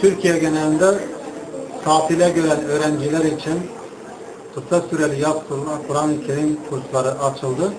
Türkiye genelinde tatile gelen öğrenciler için kısa süreli yaz Kur'an-ı Kerim kursları açıldı.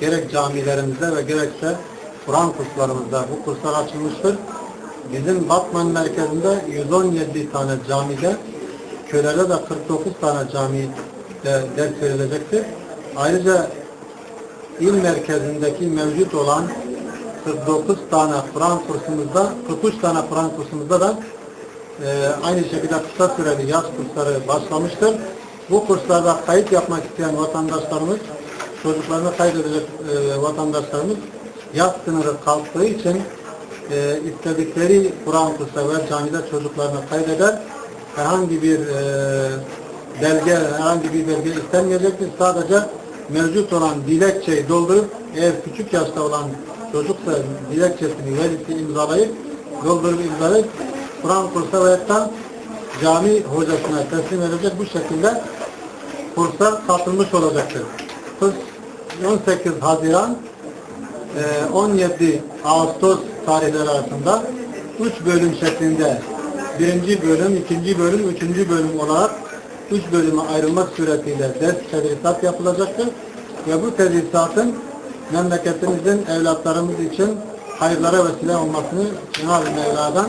Gerek camilerimizde ve gerekse Kur'an kurslarımızda bu kurslar açılmıştır. Bizim Batman merkezinde 117 tane camide, köylerde de 49 tane camide ders verilecektir. Ayrıca il merkezindeki mevcut olan 49 tane Kur'an kursumuzda, 43 tane Kur'an kursumuzda da e, aynı şekilde kısa süreli yaz kursları başlamıştır. Bu kurslarda kayıt yapmak isteyen vatandaşlarımız, çocuklarını kaydedecek e, vatandaşlarımız yaz sınırı kalktığı için e, istedikleri Kur'an kursu ve camide çocuklarını kaydeder. Herhangi bir e, belge, herhangi bir belge istenmeyecektir. Sadece mevcut olan dilekçeyi doldurup eğer küçük yaşta olan çocuksa dilekçesini velisi imzalayıp doldurup imzalayıp Kur'an kursa veya cami hocasına teslim edecek bu şekilde kursa katılmış olacaktır. Kurs 18 Haziran e, 17 Ağustos tarihleri arasında 3 bölüm şeklinde birinci bölüm, ikinci bölüm, üçüncü bölüm olarak üç bölüme ayrılmak suretiyle ders tedrisat yapılacaktır. Ve bu tedrisatın memleketimizin evlatlarımız için hayırlara vesile olmasını Cenab-ı Mevla'dan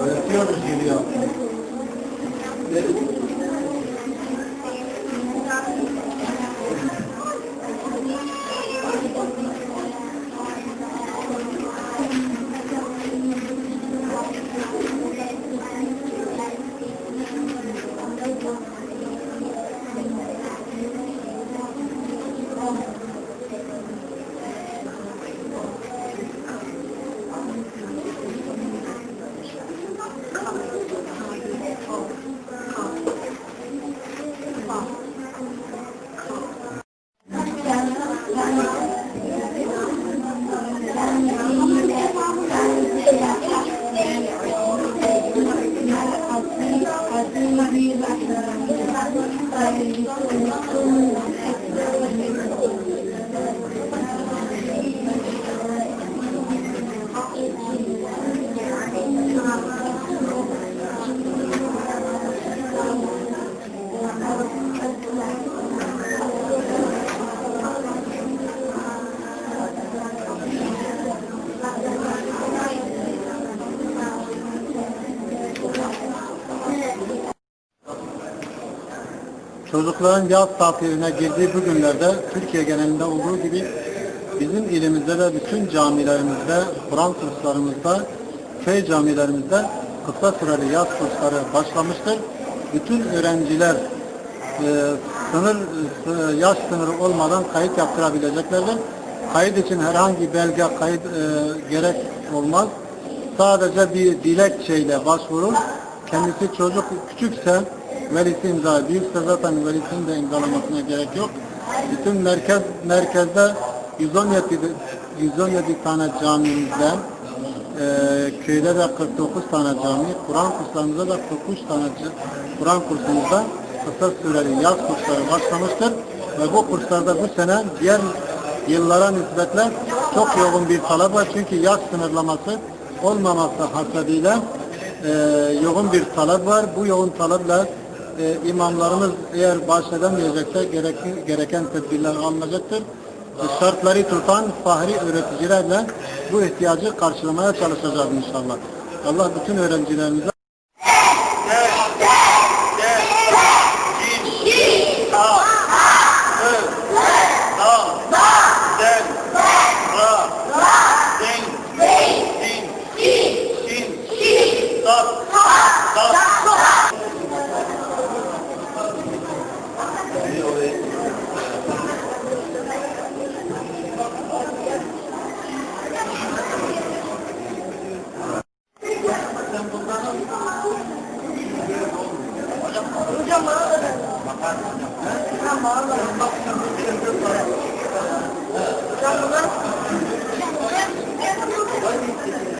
Öğretiyoruz Terima kasih. Çocukların yaz tatiline girdiği bu günlerde Türkiye genelinde olduğu gibi bizim ilimizde de bütün camilerimizde, Kur'an kurslarımızda, köy camilerimizde kısa süreli yaz kursları başlamıştır. Bütün öğrenciler e, sınır e, yaş sınırı olmadan kayıt yaptırabileceklerdir. Kayıt için herhangi belge kayıt e, gerek olmaz. Sadece bir dilekçeyle başvurur. Kendisi çocuk küçükse velisi imza, büyükse zaten velisinin de imzalamasına gerek yok. Bütün merkez merkezde 117 117 tane camimizde e, köyde de 49 tane cami, Kur'an kurslarımızda da 43 tane Kur'an kursumuzda kısa süreli yaz kursları başlamıştır. Ve bu kurslarda bu sene diğer yıllara nispetle çok yoğun bir talep var. Çünkü yaz sınırlaması olmaması hasebiyle e, yoğun bir talep var. Bu yoğun taleple e, imamlarımız eğer bahşedemeyecekse gereken, gereken tedbirler alınacaktır. E, şartları tutan fahri öğreticilerle bu ihtiyacı karşılamaya çalışacağız inşallah. Allah bütün öğrencilerimize Sen bunlar